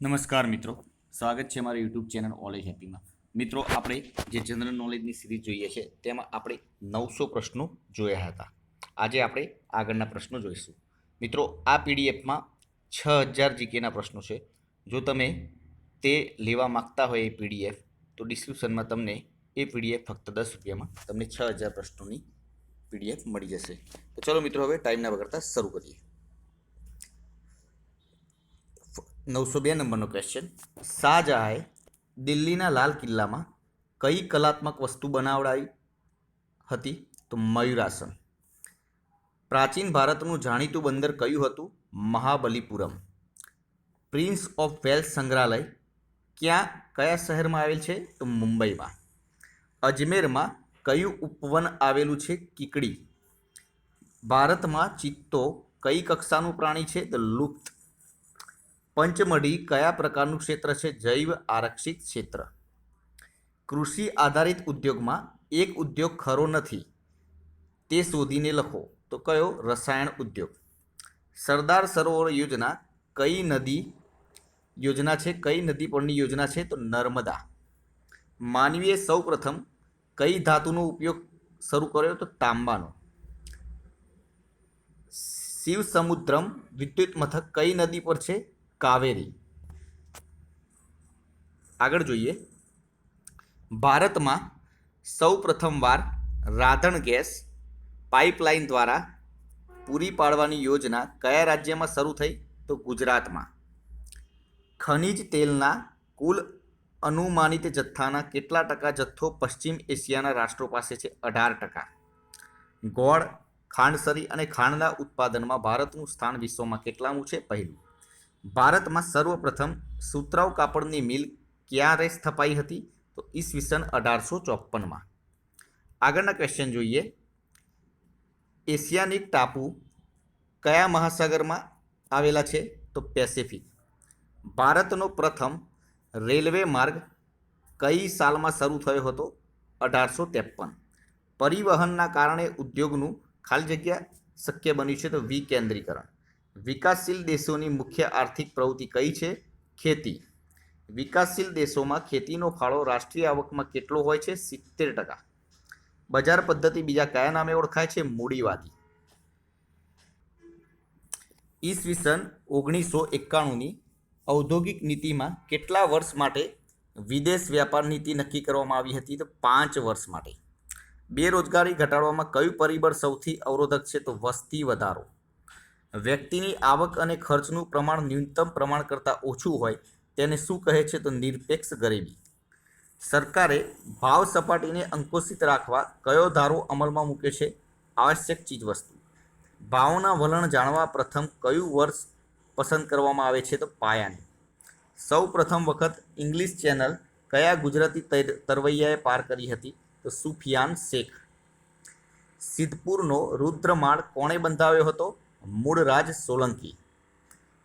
નમસ્કાર મિત્રો. સ્વાગત છે મારા યુટ્યુબ ચેનલ ઓલેજ હેપીમાં મિત્રો, આપણે જે જનરલ નોલેજની સિરીઝ જોઈએ છે, તેમાં આપણે નવસો પ્રશ્નો જોયા હતા. આજે આપણે આગળના પ્રશ્નો જોઈશું. મિત્રો, આ પીડીએફમાં છ હજાર જીકેના પ્રશ્નો છે. જો તમે તે લેવા માગતા હોય એ પીડીએફ તો ડિસ્ક્રિપ્શનમાં તમને એ પીડીએફ ફક્ત દસ રૂપિયામાં તમને છ હજાર પ્રશ્નોની પીડીએફ મળી જશે. તો ચલો મિત્રો, હવે ટાઈમના વગરતા શરૂ કરીએ. નવસો બે નંબરનો ક્વેશ્ચન શાહજહાએ દિલ્હીના લાલ કિલ્લામાં કઈ કલાત્મક વસ્તુ બનાવડાવી હતી? તો મયુરાસન. પ્રાચીન ભારતનું જાણીતું બંદર કયું હતું? મહાબલીપુરમ. પ્રિન્સ ઓફ વેલ્સ સંગ્રહાલય ક્યાં, કયા શહેરમાં આવેલ છે? તો મુંબઈમાં. અજમેરમાં કયું ઉપવન આવેલું છે? કીકડી. ભારતમાં ચિત્તો કઈ કક્ષાનું પ્રાણી છે? તો લુપ્ત. પંચમઢી કયા પ્રકારનું ક્ષેત્ર છે? જૈવ આરક્ષિત ક્ષેત્ર. કૃષિ આધારિત ઉદ્યોગમાં એક ઉદ્યોગ ખરો નથી. તે શોધીને લખો. તો કયો? રસાયણ ઉદ્યોગ. સરદાર સરોવર યોજના કઈ નદી યોજના છે? કઈ નદી પરની યોજના છે? તો નર્મદા. માનવીએ સૌપ્રથમ કઈ ધાતુનો ઉપયોગ શરૂ કર્યો? તો તાંબાનો. શિવ સમુદ્રમ વિદ્યુત મથક કઈ નદી પર છે? કાવેરી. આગળ જોઈએ. ભારતમાં સૌ પ્રથમવાર રાધણ ગેસ પાઇપલાઇન દ્વારા પૂરી પાડવાની યોજના કયા રાજ્યમાં શરૂ થઈ? તો ગુજરાતમાં. ખનિજ તેલના કુલ અનુમાનિત જથ્થાના કેટલા ટકા જથ્થો પશ્ચિમ એશિયાના રાષ્ટ્રો પાસે છે? અઢાર ટકા. ગોળ, ખાંડસરી અને ખાંડના ઉત્પાદનમાં ભારતનું સ્થાન વિશ્વમાં કેટલામું છે? પહેલું. ભારતમાં સર્વપ્રથમ સુતરાઉ કાપડની મિલ ક્યારે સ્થપાઈ હતી? તો ઈસવીસન અઢારસો ચોપનમાં આગળના ક્વેશ્ચન જોઈએ. એશિયાનિક ટાપુ કયા મહાસાગરમાં આવેલા છે? તો પેસિફિક. ભારતનો પ્રથમ રેલવે માર્ગ કઈ સાલમાં શરૂ થયો હતો? અઢારસો ત્રેપન. પરિવહનના કારણે ઉદ્યોગનું ખાલી જગ્યા શક્ય બન્યું છે તો વિકેન્દ્રીકરણ. વિકાસશીલ દેશોની મુખ્ય આર્થિક પ્રવૃત્તિ કઈ છે? ખેતી. વિકાસશીલ દેશોમાં ખેતીનો ફાળો રાષ્ટ્રીય આવકમાં કેટલો હોય છે? સિત્તેર ટકા. બજાર પદ્ધતિ બીજા કયા નામે ઓળખાય છે? મૂડીવાદી. ઈસવીસન ઓગણીસો એકાણુંની ઔદ્યોગિક નીતિમાં કેટલા વર્ષ માટે વિદેશ વ્યાપાર નીતિ નક્કી કરવામાં આવી હતી? તો પાંચ વર્ષ માટે. બેરોજગારી ઘટાડવામાં કયું પરિબળ સૌથી અવરોધક છે? તો વસ્તી વધારો. વ્યક્તિની આવક અને ખર્ચનું પ્રમાણ ન્યૂનતમ પ્રમાણ કરતાં ઓછું હોય, તેને શું કહે છે તો નિરપેક્ષ ગરીબી. સરકારે ભાવ સપાટીને અંકુશિત રાખવા કયો ધારો અમલમાં મૂકે છે? આવશ્યક ચીજવસ્તુ. ભાવના વલણ જાણવા પ્રથમ કયું વર્ષ પસંદ કરવામાં આવે છે તો પાયાની. સૌ પ્રથમ વખત ઇંગ્લિશ ચેનલ કયા ગુજરાતી તર- તરવૈયાએ પાર કરી હતી તો સુફિયાન શેખ. સિદ્ધપુરનો રુદ્રમાળ કોણે બંધાવ્યો હતો? મૂળરાજ સોલંકી.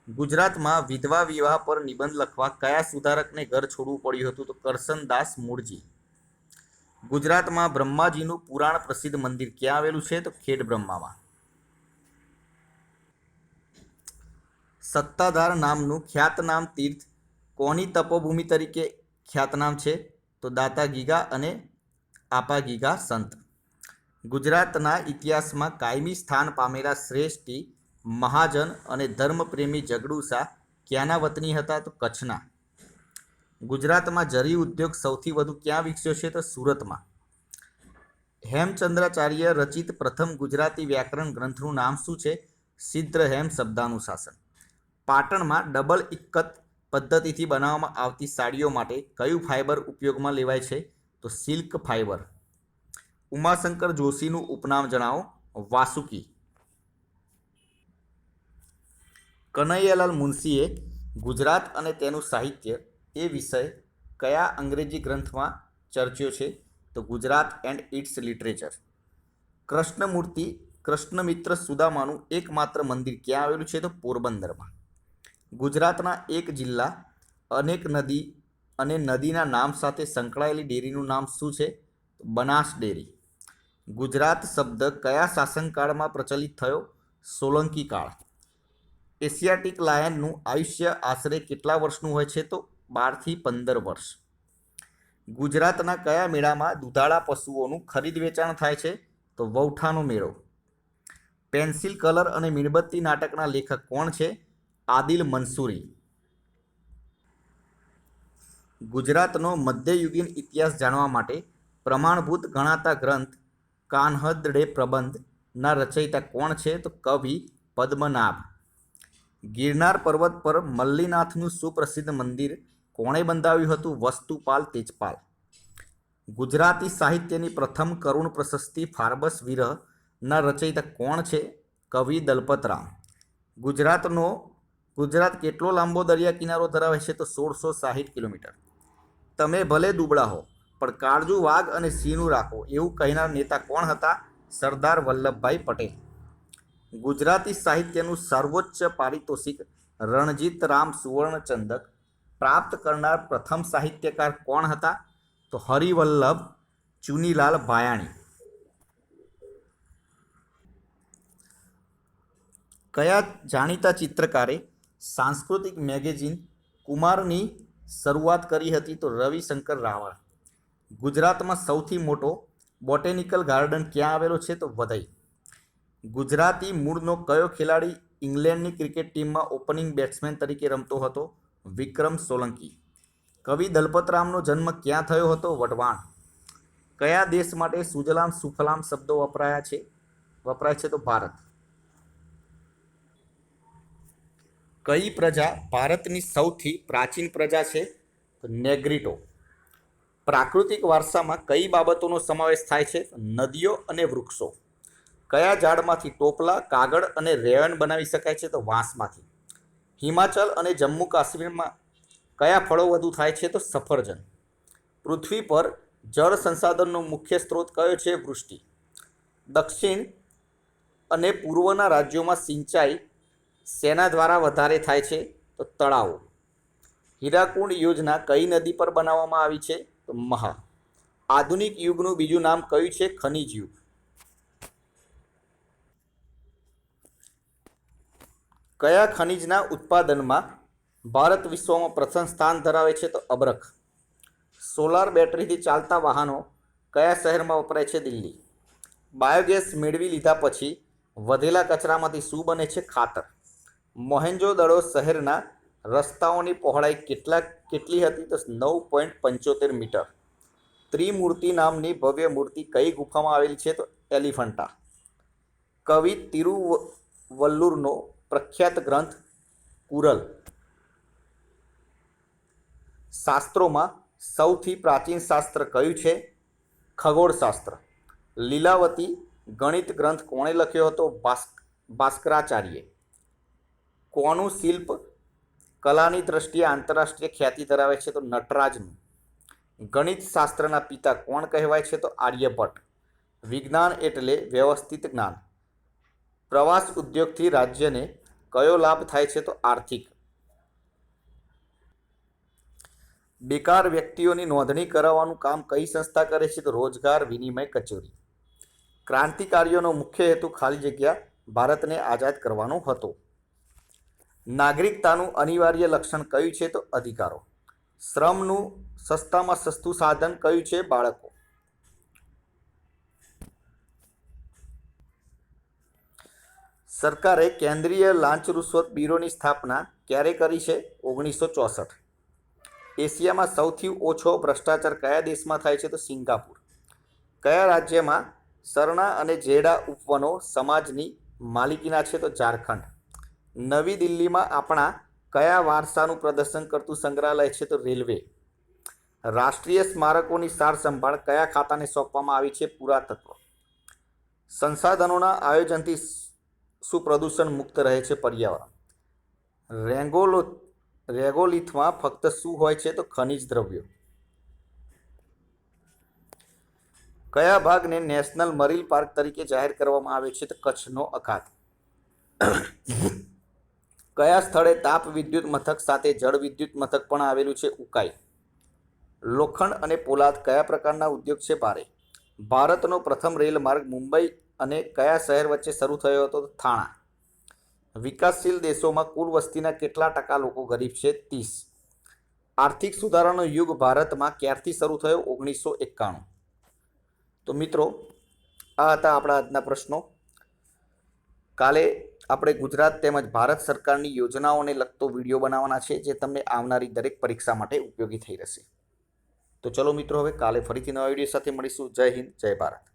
ગુજરાતમાં વિધવા વિવાહ પર નિબંધ લખવા કયા સુધારકને ઘર છોડવું પડ્યું હતું તો કરસનદાસ મૂળજી. ગુજરાતમાં બ્રહ્માજીનું પુરાણ પ્રસિદ્ધ મંદિર ક્યાં આવેલું છે તો ખેડ બ્રહ્મામાં. સત્તાધાર નામનું ખ્યાતનામ તીર્થ કોની તપોભૂમિ તરીકે ખ્યાતનામ છે? તો દાતા ગીગા અને આપા ગીગા સંત. ગુજરાતના ઇતિહાસમાં કાયમી સ્થાન પામેલા શ્રેષ્ઠી, મહાજન અને ધર્મપ્રેમી જગડુસા ક્યાંના વતની હતા તો કચ્છના. ગુજરાતમાં જરી ઉદ્યોગ સૌથી વધુ ક્યાં વિકસ્યો છે તો સુરતમાં. હેમચંદ્રાચાર્ય રચિત પ્રથમ ગુજરાતી વ્યાકરણ ગ્રંથનું નામ શું છે? સિદ્ધહેમ શબ્દાનુશાસન. પાટણમાં ડબલ ઇક્કત પદ્ધતિથી બનાવવામાં આવતી સાડીઓ માટે કયું ફાઇબર ઉપયોગમાં લેવાય છે? તો સિલ્ક ફાઇબર ઉમાશંકર જોશીનું ઉપનામ જણાવો. વાસુકી. કનૈયાલાલ મુનશીએ ગુજરાત અને તેનું સાહિત્ય એ વિષય કયા અંગ્રેજી ગ્રંથમાં ચર્ચ્યો છે? તો Gujarat and its literature. Krishnamurthy કૃષ્ણમિત્ર સુદામાનું એકમાત્ર મંદિર ક્યાં આવેલું છે? તો પોરબંદરમાં. ગુજરાતના એક જિલ્લા, અનેક નદી અને નદીના નામ સાથે સંકળાયેલી ડેરીનું નામ શું છે? બનાસ ડેરી. ગુજરાત શબ્દ કયા શાસનકાળમાં પ્રચલિત થયો? સોલંકી કાળ. એશિયાટિક લાયનનું આયુષ્ય આશરે કેટલા વર્ષનું હોય છે તો? બારથી પંદર વર્ષ. ગુજરાતના કયા મેળામાં દુધાળા પશુઓનું ખરીદ વેચાણ થાય છે? તો વૌઠાનો મેળો. પેન્સિલ કલર અને મીણબત્તી નાટકના લેખક કોણ છે? આદિલ મંસૂરી ગુજરાતનો મધ્યયુગીન ઇતિહાસ જાણવા માટે પ્રમાણભૂત ગણાતા ગ્રંથ કાન્હદડે પ્રબંધના રચયિતા કોણ છે તો કવિ પદ્મનાભ. ગિરનાર પર્વત પર મલ્લીનાથનું સુપ્રસિદ્ધ મંદિર કોણે બંધાવ્યું હતું? વસ્તુપાલ તેજપાલ. ગુજરાતી સાહિત્યની પ્રથમ કરુણ પ્રશસ્તિ ફાર્બસ વિરહના રચયિતા કોણ છે? કવિ દલપતરામ. ગુજરાતનો, ગુજરાત કેટલો લાંબો દરિયા કિનારો ધરાવે છે તો સોળસો સાહીઠ કિલોમીટર. તમે ભલે દુબળા હો પણ કાળજુ વાઘ અને સિંહનું રાખો, એવું કહેનાર નેતા કોણ હતા? સરદાર વલ્લભભાઈ પટેલ. ગુજરાતી સાહિત્યનું સર્વોચ્ચ પારિતોષિક રણજીત રામ સુવર્ણચંદક પ્રાપ્ત કરનાર પ્રથમ સાહિત્યકાર કોણ હતા? તો હરિવલ્લભ ચુનીલાલ ભાયાણી. કયા જાણીતા ચિત્રકારે સાંસ્કૃતિક મેગેઝિન કુમારની શરૂઆત કરી હતી? તો રવિશંકર રાવળ. ગુજરાતમાં સૌથી મોટો બોટેનિકલ ગાર્ડન ક્યાં આવેલો છે તો વધઈ ગુજરાતી મૂળનો કયો ખેલાડી ઇંગ્લેન્ડની ક્રિકેટ ટીમમાં ઓપનિંગ બેટ્સમેન તરીકે રમતો હતો? વિક્રમ સોલંકી. કવિ દલપતરામનો જન્મ ક્યાં થયો હતો? વઢવાણ. કયા દેશ માટે સુજલામ સુફલામ શબ્દો વપરાયા છે? વપરાય છે તો ભારત. કઈ પ્રજા ભારતની સૌથી પ્રાચીન પ્રજા છે? તો નેગ્રીટો. પ્રાકૃતિક વારસામાં કઈ બાબતોનો સમાવેશ થાય છે? નદીઓ અને વૃક્ષો. કયા ઝાડમાંથી ટોપલા, કાગળ અને રેવન બનાવી શકાય છે? તો વાંસમાંથી. હિમાચલ અને જમ્મુ કાશ્મીરમાં કયા ફળો વધુ થાય છે? તો સફરજન. પૃથ્વી પર જળ સંસાધનનો મુખ્ય સ્ત્રોત કયો છે? વૃષ્ટિ. દક્ષિણ અને પૂર્વના રાજ્યોમાં સિંચાઈ સેના દ્વારા વધારે થાય છે? તો તળાવો. હીરાકુંડ યોજના કઈ નદી પર બનાવવામાં આવી છે? તો મહા. આધુનિક યુગનું બીજું નામ કયું છે? ખનિજ યુગ. કયા ખનિજના ઉત્પાદનમાં ભારત વિશ્વમાં પ્રથમ સ્થાન ધરાવે છે તો અબરખ. સોલાર બેટરીથી ચાલતા વાહનો કયા શહેરમાં વપરાય છે? દિલ્હી. બાયોગેસ મેળવી લીધા પછી વધેલા કચરામાંથી શું બને છે? ખાતર. મોહેન્જો દડો શહેરના રસ્તાઓની પહોળાઈ કેટલા કેટલી હતી? તો નવ પોઈન્ટ પંચોતેર મીટર. ત્રિમૂર્તિ નામની ભવ્ય મૂર્તિ કઈ ગુફામાં આવેલી છે? તો એલિફન્ટા. કવિ તિરુવલ્લુરનો પ્રખ્યાત ગ્રંથ કુરલ. શાસ્ત્રોમાં સૌથી પ્રાચીન શાસ્ત્ર કયું છે? ખગોળશાસ્ત્ર. લીલાવતી ગણિત ગ્રંથ કોણે લખ્યો હતો? ભાસ્ક ભાસ્કરાચાર્યે કોનું શિલ્પ કલાની દ્રષ્ટિએ આંતરરાષ્ટ્રીય ખ્યાતિ ધરાવે છે તો નટરાજનું. ગણિત શાસ્ત્રના પિતા કોણ કહેવાય છે તો આર્યભટ્ટ. વિજ્ઞાન એટલે વ્યવસ્થિત જ્ઞાન. પ્રવાસ ઉદ્યોગથી રાજ્યને કયો લાભ થાય છે તો આર્થિક. બેકાર વ્યક્તિઓની નોંધણી કરાવવાનું કામ કઈ સંસ્થા કરે છે તો રોજગાર વિનિમય કચેરી. ક્રાંતિકારીઓનો મુખ્ય હેતુ ખાલી જગ્યા ભારતને આઝાદ કરવાનો હતો. નાગરિકતાનું અનિવાર્ય લક્ષણ કયું છે તો અધિકારો. શ્રમનું સસ્તામાં સસ્તું સાધન કયું છે બાળકો. સરકારે કેન્દ્રીય લાંચ રૂશ્વત બ્યુરોની સ્થાપના ક્યારે કરી છે? ઓગણીસો ચોસઠ. એશિયામાં સૌથી ઓછો ભ્રષ્ટાચાર કયા દેશમાં થાય છે તો સિંગાપુર. કયા રાજ્યમાં સરણા અને જેડા ઉપવનો સમાજની માલિકીના છે તો ઝારખંડ. નવી દિલ્હીમાં આપણા કયા વારસાનું પ્રદર્શન કરતું સંગ્રહાલય છે તો રેલવે. રાષ્ટ્રીય સ્મારકોની સાર સંભાળ કયા ખાતાને સોંપવામાં આવી છે પુરાતત્વ. સંસાધનોના આયોજનથી શું પ્રદૂષણ મુક્ત રહે છે પર્યાવરણ. રેંગોલો, રેગોલિથમાં ફક્ત શું હોય છે તો ખનિજ દ્રવ્યો. કયા ભાગને નેશનલ મરીન પાર્ક તરીકે જાહેર કરવામાં આવે છે તો કચ્છનો અખાત. કયા સ્થળે તાપ વિદ્યુત મથક સાથે જળ વિદ્યુત મથક પણ આવેલું છે? ઉકાઈ. લોખંડ અને પોલાદ કયા પ્રકારના ઉદ્યોગ છે ભારે ભારતનો પ્રથમ રેલ માર્ગ મુંબઈ અને કયા શહેર વચ્ચે શરૂ થયો હતો? થાણા. વિકાસશીલ દેશોમાં કુલ વસ્તીના કેટલા ટકા લોકો ગરીબ છે? ત્રીસ. આર્થિક સુધારાનો યુગ ભારતમાં ક્યારથી શરૂ થયો? ઓગણીસો એકાણું. તો મિત્રો, આ હતા આપણા આજના પ્રશ્નો. કાલે આપણે ગુજરાત તેમજ ભારત સરકારની યોજનાઓને લગતો વીડિયો બનાવવાના છે, જે તમને આવનારી દરેક પરીક્ષા માટે ઉપયોગી થઈ રહેશે. તો ચલો મિત્રો, હવે કાલે ફરીથી નવા વીડિયો સાથે મળીશું. જય હિન્દ, જય ભારત.